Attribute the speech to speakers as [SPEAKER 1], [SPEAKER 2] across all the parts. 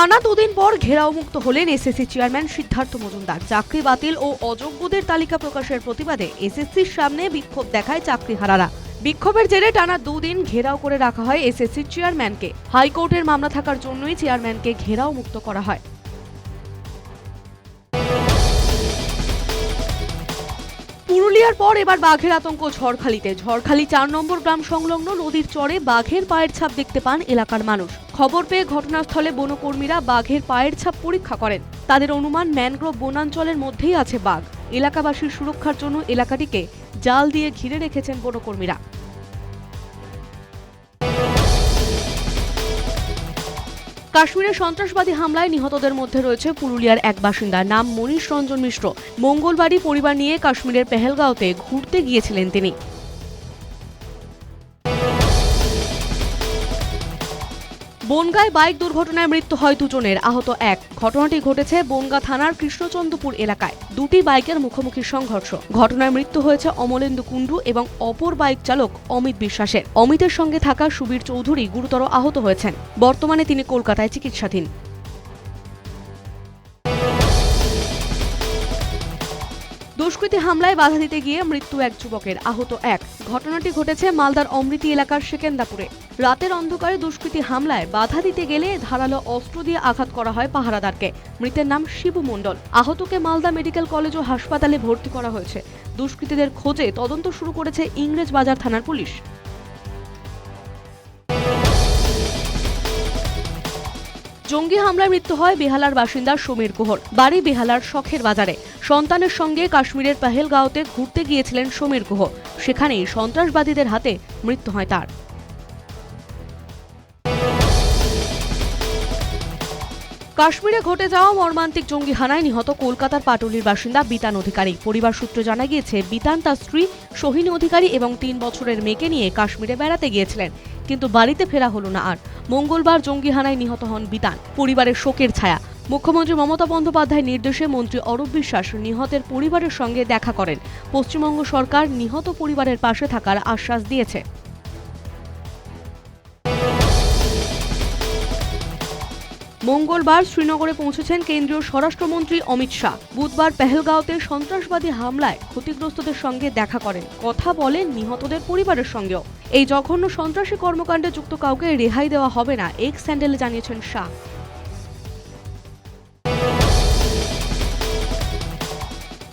[SPEAKER 1] টানা দুদিন পর ঘেরাও মুক্ত হলেন এসএসসি চেয়ারম্যান সিদ্ধার্থ মজুমদার। চাকরি বাতিল ও অযোগ্যদের তালিকা প্রকাশের প্রতিবাদে এসএসসির সামনে বিক্ষোভ দেখায় চাকরি হারারা বিক্ষোভের জেরে টানা দুদিন ঘেরাও করে রাখা হয় এসএসসির চেয়ারম্যানকে। হাইকোর্টের মামলা থাকার জন্যই চেয়ারম্যানকে ঘেরাও মুক্ত করা হয়। পুরুলিয়ার পর এবার বাঘের আতঙ্ক ঝড়খালিতে। ঝড়খালি চার নম্বর গ্রাম সংলগ্ন নদীর চরে বাঘের পায়ের ছাপ দেখতে পান এলাকার মানুষ। খবর পেয়ে ঘটনাস্থলে বনকর্মীরা বাঘের পায়ের ছাপ পরীক্ষা করেন। তাদের অনুমান ম্যানগ্রোভ বনাঞ্চলের মধ্যেই আছে বাঘ। এলাকাবাসীর সুরক্ষার জন্য এলাকাটিকে জাল দিয়ে ঘিরে রেখেছেন বনকর্মীরা। কাশ্মীরে সন্ত্রাসবাদী হামলায় নিহতদের মধ্যে রয়েছে পুরুলিয়ার এক বাসিন্দা, নাম মনীষ রঞ্জন মিশ্র। মঙ্গলবারই পরিবার নিয়ে কাশ্মীরের পেহেলগাঁওতে ঘুরতে গিয়েছিলেন তিনি। বনগায় বাইক দুর্ঘটনায় মৃত্যু হয় দুজনের, আহত এক। ঘটনাটি ঘটেছে বনগা থানার কৃষ্ণচন্দ্রপুর এলাকায়। দুটি বাইকের মুখোমুখি সংঘর্ষ। ঘটনায় মৃত্যু হয়েছে অমলেন্দু কুণ্ডু এবং অপর বাইক চালক অমিত বিশ্বাসের। অমিতের সঙ্গে থাকা সুবীর চৌধুরী গুরুতর আহত হয়েছেন। বর্তমানে তিনি কলকাতায় চিকিৎসাধীন। দুষ্কৃতী হামলায় বাধা দিতে গিয়ে মৃত্যু এক যুবকের, আহত এক। ঘটনাটি ঘটেছে মালদার অমৃতি এলাকার সেকেন্দাপুরে। রাতের অন্ধকারে দুষ্কৃতী হামলায় বাধা দিতে গেলে ধারালো অস্ত্র দিয়ে আঘাত করা হয় পাহারাদারকে। মৃতের নাম শিবু মণ্ডল। আহতকে মালদা মেডিকেল কলেজ ও হাসপাতালে ভর্তি করা হয়েছে। দুষ্কৃতীদের খোঁজে তদন্ত শুরু করেছে ইংরেজ বাজার থানার পুলিশ। জঙ্গি হামলায় মৃত্যু হয় বেহালার বাসিন্দা সমীর গুহর বাড়ি বেহালার শখের বাজারে। সন্তানের সঙ্গে কাশ্মীরের পেহেলগাঁওতে ঘুরতে গিয়েছিলেন সমীর গুহ সেখানেই সন্ত্রাসবাদীদের হাতে মৃত্যু হয় তার। কাশ্মীরে ঘটে যাওয়া মর্মান্তিক জঙ্গি হানায় নিহত কলকাতার পাটুলির বাসিন্দা বিতান অধিকারী। পরিবার সূত্রে জানা গিয়েছে, বিতান তার স্ত্রী, সোহিনী অধিকারী এবং তিন বছরের মেয়েকে নিয়ে কাশ্মীরে বেড়াতে গিয়েছিলেন। কিন্তু বাড়িতে ফেরা হলো না আর। মঙ্গলবার জঙ্গি হানায় নিহত হন বিতান। পরিবারের শোকের ছায়া। মুখ্যমন্ত্রী মমতা বন্দ্যোপাধ্যায়ের নির্দেশে মন্ত্রী অরূপ বিশ্বাস নিহতের পরিবারের সঙ্গে দেখা করেন। পশ্চিমবঙ্গ সরকার নিহত পরিবারের পাশে থাকার আশ্বাস দিয়েছে। মঙ্গলবার শ্রীনগরে পৌঁছেছেন কেন্দ্রীয় স্বরাষ্ট্রমন্ত্রী অমিত শাহ। বুধবার পেহেলগাঁওতে সন্ত্রাসবাদী হামলায় ক্ষতিগ্রস্তদের সঙ্গে দেখা করেন। কথা বলেন নিহতদের পরিবারের সঙ্গেও। এই জঘন্য সন্ত্রাসী কর্মকাণ্ডে যুক্ত কাউকে রেহাই দেওয়া হবে না, এক্স স্যান্ডেলে জানিয়েছেন শাহ।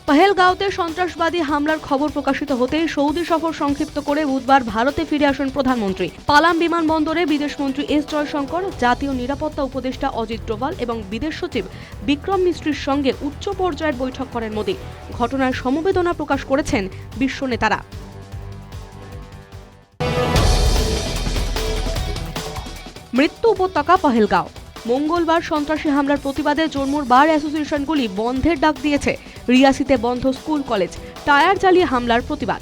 [SPEAKER 1] পহেলগাঁওতে সন্ত্রাসবাদী হামলার খবর প্রকাশিত হতেই সৌদি সফর সংক্ষিপ্ত করে বুধবার ভারতে ফিরে আসেন প্রধানমন্ত্রী। পালাম বিমানবন্দরে বিদেশমন্ত্রী এস জয়শঙ্কর, জাতীয় নিরাপত্তা উপদেষ্টা অজিত ডোভাল এবং বিদেশ সচিব বিক্রম মিস্ত্রির সঙ্গে উচ্চ পর্যায়ের বৈঠক করেন মোদী। ঘটনায় সমবেদনা প্রকাশ করেছেন বিশ্ব নেতারা। মৃত্যু উপত্যকা, পহেলগাঁও। মঙ্গলবার সন্ত্রাসী হামলার প্রতিবাদে জন্মুর বার অ্যাসোসিয়েশনগুলি বন্ধের ডাক দিয়েছে। রিয়াসিতে বন্ধ স্কুল, কলেজ, টায়ার চালিয়ে হামলার প্রতিবাদ।